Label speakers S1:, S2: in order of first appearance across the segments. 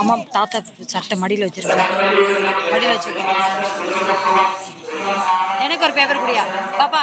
S1: அம்மா தாத்தா சட்டை மடியில் வச்சிருக்கேன் மடியில் வச்சிருக்கேன் எனக்கு ஒரு பேப்பர் குடியா? பாப்பா.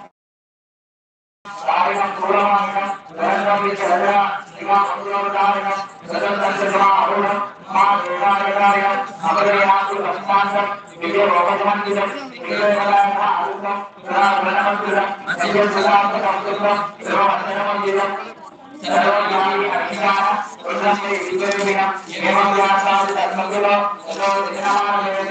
S1: Thank.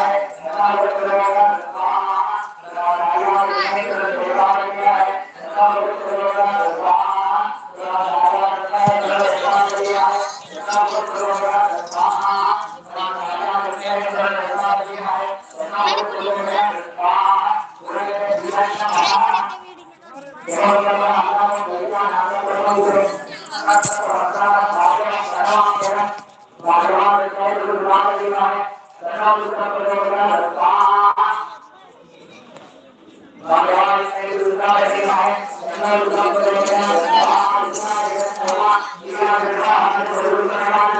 S2: God. الله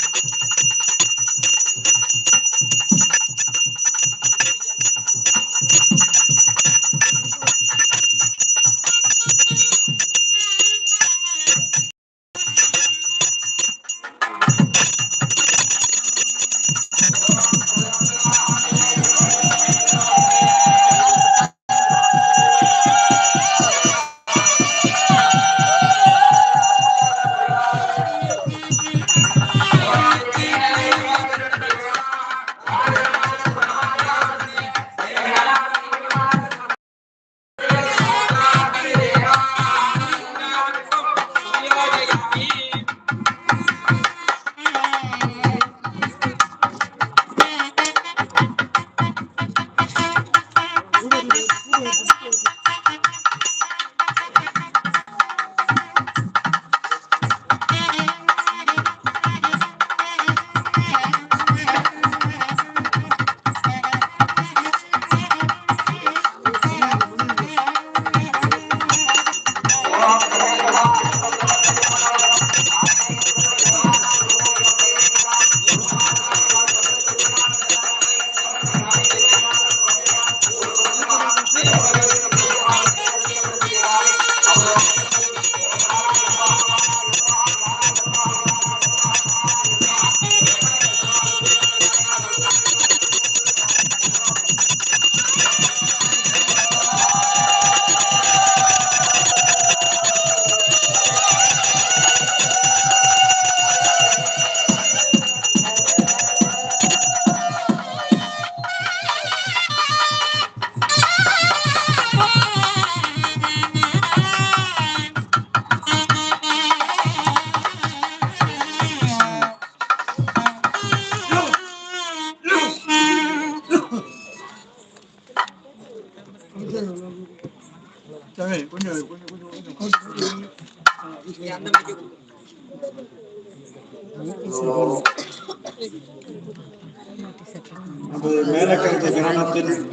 S2: மேலக்கருத்து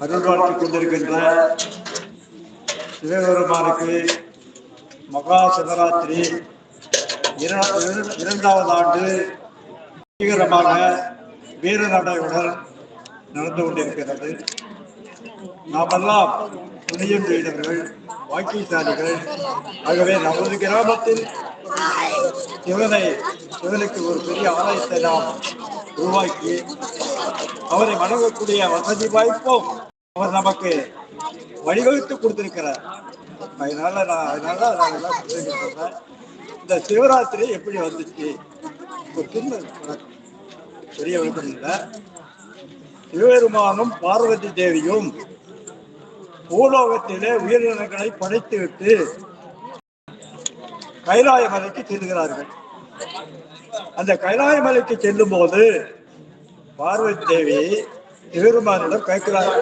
S2: கிராமத்தில் கொண்டிருக்கின்ற சிவபெருமானுக்கு மகா சிவராத்திரி. இரண்டாவது ஆண்டு வீர வீரநடையுடன் நடந்து கொண்டிருக்கிறது. நாமெல்லாம் துணியம் செய்தவர்கள் வாக்கியசாலிகள் ஆகவே நமது கிராமத்தில் சிவனை சிவனுக்கு ஒரு பெரிய ஆலயத்தை நாம் உருவாக்கி அவரை வணங்கக்கூடிய வசதி வாய்ப்பும் அவர் நமக்கு வழிவகுத்து கொடுத்திருக்கிறார். அதனால நான் அதனால நான் எல்லாம் சொல்றேன். இந்த சிவராத்திரி எப்படி வந்துச்சு? ஒரு சின்ன பெரிய விளக்கம் இல்லை. சிவபெருமானும் பார்வதி தேவியும் பூலோகத்திலே உயிரினங்களை படைத்துவிட்டு கைலாய மலைக்கு செல்கிறார்கள். அந்த கைலாய மலைக்கு செல்லும் போது பார்வதி தேவி சிவபெருமானிடம் கேட்கிறார்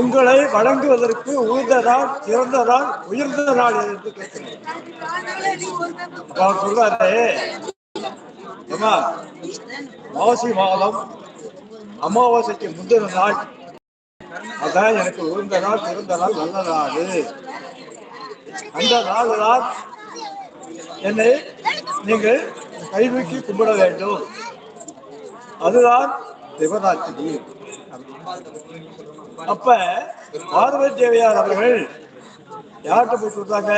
S2: உங்களை வழங்குவதற்கு உயர்ந்ததால் சிறந்ததால் உயர்ந்த நாள் என்று கேட்கிறார் சொல்றாரு. மாசி மாதம் அமாவாசைக்கு முந்தின நாள். அதான் எனக்கு உயர்ந்த நாள் சிறந்த நாள் நல்ல நாள் அந்த நாள் தான் என்னை நீங்கள் கைவிக்கி கும்பிட வேண்டும். அதுதான் சிவராத்திரி அப்ப பார்வதி தேவையார் அவர்கள் யார்கிட்ட போய் சொல்றாங்க?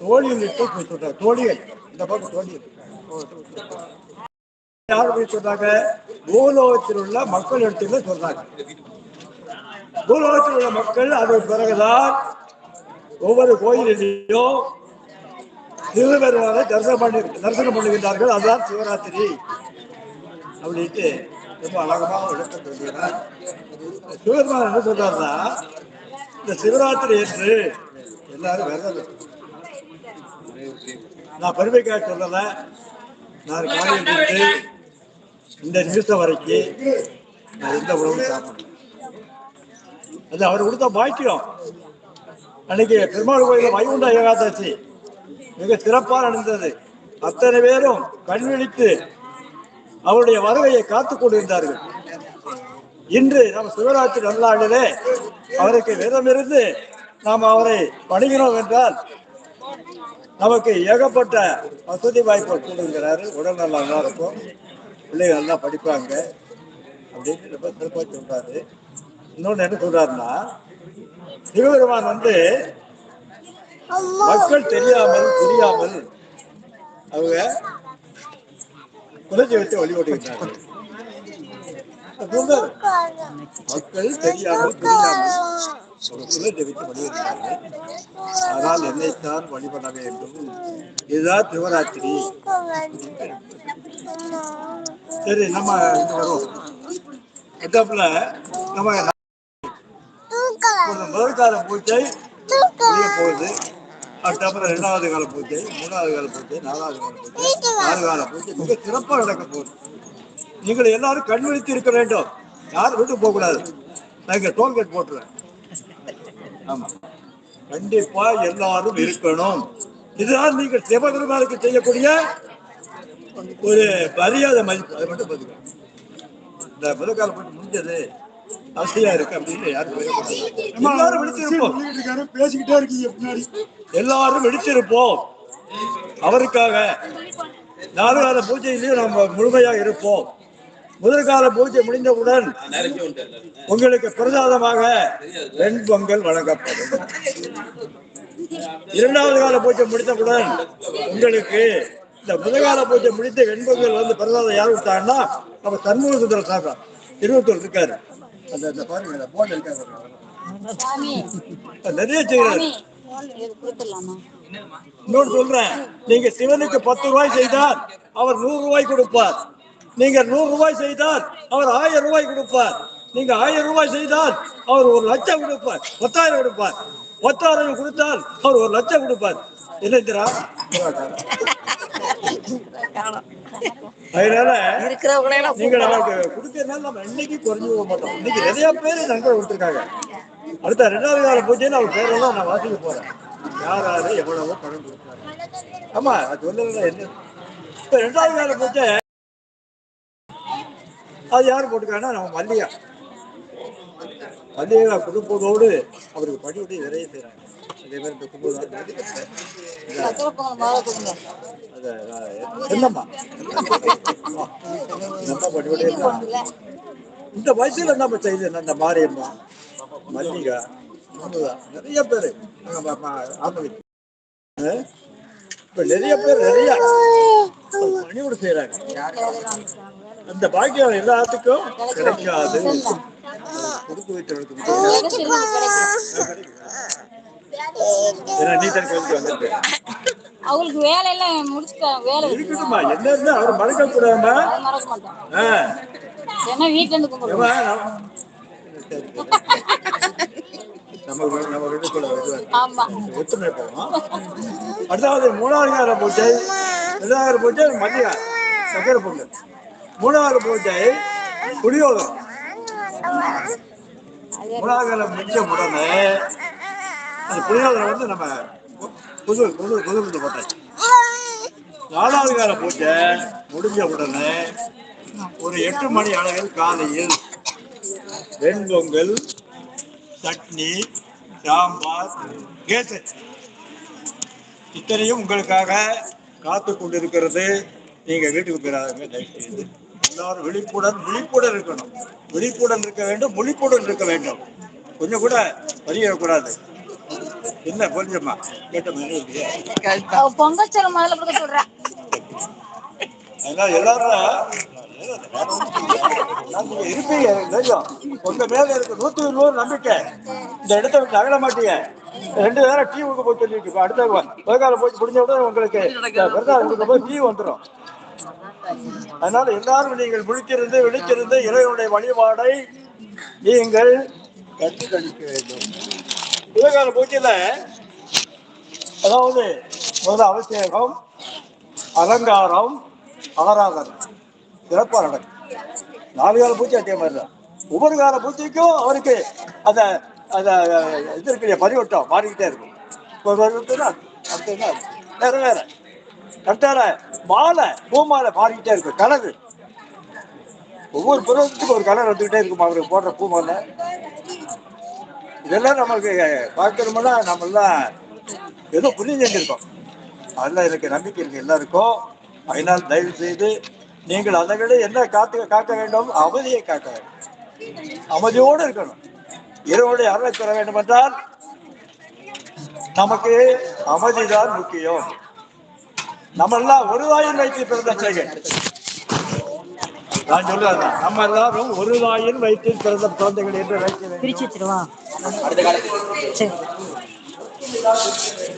S2: தோழியிட்டு போய் சொல்றாங்க. தோழிகள். இந்த பக்கம் தோழிகள். யார் போய் சொல்றாங்க? பூலோகத்தில் உள்ள மக்கள் இடத்துல சொல்றாங்க. பூலோகத்தில் உள்ள மக்கள் அதன் பிறகுதான் ஒவ்வொரு கோயிலிலையும் சிவபெருமானை தரிசனம் பண்ணி தரிசனம் பண்ணுகின்றார்கள். அதுதான் சிவராத்திரி. அப்படின்ட்டு ரொம்ப அழகமாக விளக்கம் சொல்கிறார் சிவபெருமான் என்ன சொல்றாருன்னா இந்த சிவராத்திரி என்று எல்லாரும் விரதம் நான் பெருமைக்காக சொல்லல. நான் காலையில் இருந்து இந்த நிமிஷம் வரைக்கும் நான் எந்த உணவும் சாப்பிடல. அது அவர் கொடுத்த பாக்கியம். அன்னைக்கு பெருமாள் கோயில வைகுண்ட ஏகாதசி மிக சிறப்பாக நடந்தது. அத்தனை பேரும் கண் விழித்து அவருடைய வருகையை காத்துக் கொண்டிருந்தார்கள். இன்று நம்ம சிவராத்திரி நல்லாளிலே அவருக்கு விரதமிருந்து நாம் அவரை பணிகிறோம் என்றால் நமக்கு ஏகப்பட்ட வசதி வாய்ப்புகள் கொடுங்கிறாரு உடல் நல்லா நல்லா இருக்கும். பிள்ளைகள் நல்லா படிப்பாங்க. அப்படின்னு ரொம்ப சிறப்பாக சொல்றாரு. இன்னொன்று என்ன சொல்றாருன்னா சிவபெருமான் வந்து மக்கள் தெரியாமல் புரியாமல் அவங்க குலதெய்வத்தை வழிபடுகிறார்கள் அதுதான் மக்கள் தெரியாமல் புரியாமல் ஒரு குலதெய்வத்தை வழிபடுகிறார்கள் ஆனால் என்னைத்தான் வழிபட வேண்டும் இதுதான் சிவராத்திரி. சரி நம்ம இங்க வருவோம். எதாப்புல நம்ம முதல் கால பூஜை போகுது. அதுக்கப்புறம் இரண்டாவது கால பூஜை மூணாவது கால பூஜை நாலாவது கால பூஜை நாலு கால பூஜை. மிக சிறப்பாக நடக்க போகுது. நீங்கள் எல்லாரும் கண் விழித்து இருக்க வேண்டும். யாரும் வீட்டுக்கு போக கூடாது. நான் இங்க டோல்கேட் போட்டுருவேன் ஆமா. கண்டிப்பா எல்லாரும் இருக்கணும். இதுதான் நீங்கள் சிவபெருமானுக்கு செய்யக்கூடிய ஒரு மரியாதை மதிப்பு. அதை மட்டும் பதிவு இந்த முதல் கால போட்டு முடிஞ்சது. அவசியம் இருக்கு அப்படின்னு யாரும் போயிடக்கூடாது. எல்லாரும் விழித்திருப்போம்.
S3: பேசிக்கிட்டே இருக்கீங்க பின்னாடி.
S2: எல்லாரும் விழித்திருப்போம். அவருக்காக நாலு கால பூஜையிலையும் நம்ம முழுமையாக இருப்போம். முதல் கால பூஜை முடிந்தவுடன் உங்களுக்கு பிரசாதமாக வெண்பொங்கல் வழங்கப்படும். இரண்டாவது கால பூஜை முடித்தவுடன் உங்களுக்கு இந்த முதல் கால பூஜை முடித்து வெண்பொங்கல் வந்து பிரசாதம் யார் கொடுத்தாங்கன்னா நம்ம சண்முக சுந்தர சாகா இருபத்தொரு இருக்காரு. அந்த அந்த பாருங்க போன் இருக்காரு நிறைய செய்யறாரு இன்னொன்று சொல்றேன். நீங்க சிவனுக்கு பத்து ரூபாய் செய்தால் அவர் நூறு ரூபாய் கொடுப்பார். நீங்க நூறு ரூபாய் செய்தால் அவர் ஆயிரம் ரூபாய் கொடுப்பார். நீங்க ஆயிரம் ரூபாய் செய்தால் அவர் ஒரு லட்சம் கொடுப்பார். பத்தாயிரம் கொடுப்பார். பத்தாயிரம் கொடுத்தால் அவர் ஒரு லட்சம் கொடுப்பார். என்ன. அதனால கொடுக்கறதுனால நம்ம இன்னைக்கு குறைஞ்சு போக மாட்டோம். இன்னைக்கு நிறைய பேர் நன்கொடை கொடுத்துருக்காங்க. அடுத்த ரெண்டாவது கால பூஜையில் அவர் பேரெல்லாம் நான் வாசிக்க போறேன். யார் யாரு எவ்வளவோ பணம் கொடுத்தாங்க ஆமா அது சொல்லல என்ன? இப்ப ரெண்டாவது கால பூஜை அது யார் போட்டுக்காங்கன்னா நம்ம மல்லிகா. மல்லிகா கொடுப்பதோடு அவருக்கு அதே மாதிரி இந்த கும்பல் என்னம்மா. இந்த வயசுல நம்ம செய்து இந்த மாரியம்மா மல்லிகா நிறைய பேர். இப்ப நிறைய பேர் நிறைய பணியோடு செய்யறாங்க அந்த பாக்கியம் எல்லாத்துக்கும் கிடைக்காது. கொடுத்து வைத்தவர்களுக்கு
S1: அவங்களுக்கு வேலையெல்லாம் முடிச்சுட்டாங்க வேலை இருக்கு.
S2: இருக்கட்டுமா என்ன அவர் மறக்க கூடாதுமா
S1: மறக்க மாட்டேன்
S2: ஆ,
S1: ஏன்னா வீட்டுல இருந்து
S2: அடுத்தாவது மூணாவது பூஜை ரெண்டாவது பூஜை மல்லிகா சக்கரை பொங்கல். மூணாவது பூஜை புளியோதரம் மூணாவது கால முடிஞ்ச உடனே அந்த புளியோதரை வந்து நம்ம புது புது புது புது போட்டாச்சு நாலாவது கால பூஜை முடிஞ்ச உடனே ஒரு எட்டு மணி அளவில் காலையில் வெண்பொங்கல் சட்னி சாம்பார் கேசரி இத்தனையும் உங்களுக்காக காத்து கொண்டிருக்கிறது. நீங்க வீட்டுக்கு போயிடாதீங்க தயவு எல்லாரும் விழிப்புடன் விழிப்புடன் இருக்கணும். விழிப்புடன் இருக்க வேண்டும் முழிப்புடன் இருக்க வேண்டும். கொஞ்சம் கூட பறியிடக்கூடாது என்ன கொஞ்சமா
S1: பொங்கல் செல்ல முதல்ல கொடுக்க சொல்றேன்
S2: அதனால எல்லாரும் நீங்க இருப்பீங்க தெரியும். உங்க மேல இருக்கு நூத்தி நூறு நம்பிக்கை. இந்த இடத்த விட்டு அகல மாட்டீங்க. ரெண்டு நேரம் டீ ஊக்க போய் சொல்லிட்டு இப்ப அடுத்த விவகார போய் முடிஞ்ச உடனே உங்களுக்கு உங்களுக்கு போய் டீ வந்துடும் அதனால எல்லாரும் நீங்கள் விழித்திருந்து விழித்திருந்து இறைவனுடைய வழிபாடை நீங்கள் கற்று கழிக்க வேண்டும் விவேகான பூஜையில அதாவது முதல்ல அபிஷேகம் அலங்காரம் ஆராதனை. சிறப்பாக நடக்கும். நாலு கால பூஜை அதே மாதிரி தான் ஒவ்வொரு கால பூஜைக்கும் அவருக்கு அந்த அந்த இது பரிவட்டம் மாறிக்கிட்டே இருக்கும். ஒரு வருஷத்துல அடுத்த என்ன வேற வேற. கட்டார மாலை பூமாலை மாறிக்கிட்டே இருக்கும். கலரு. ஒவ்வொரு பருவத்துக்கும் ஒரு கலர் வந்துக்கிட்டே இருக்கும். அவருக்கு போடுற பூமாலை. இதெல்லாம் நம்மளுக்கு பார்க்கணும்னா நம்மளாம் ஏதோ புரிஞ்சு செஞ்சிருக்கோம் அதில் எனக்கு நம்பிக்கை இருக்கு எல்லாருக்கும். அதனால் தயவு செய்து நீங்கள் அதை விட என்ன காத்து காக்க வேண்டும்? அமைதியை காக்க வேண்டும். அமைதியோடு இருக்கணும். இரவுடைய அருளை பெற வேண்டும் என்றால் நமக்கு அமைதிதான் முக்கியம். நம்ம எல்லாம் ஒரு தாயின் வைத்து பிறந்த பிள்ளைகள். நான் சொல்லுவேன் நம்ம எல்லாரும் ஒரு தாயின் வைத்து பிறந்த குழந்தைகள் என்று வைக்க வேண்டும்
S1: பிரிச்சு வச்சிருவா சரி.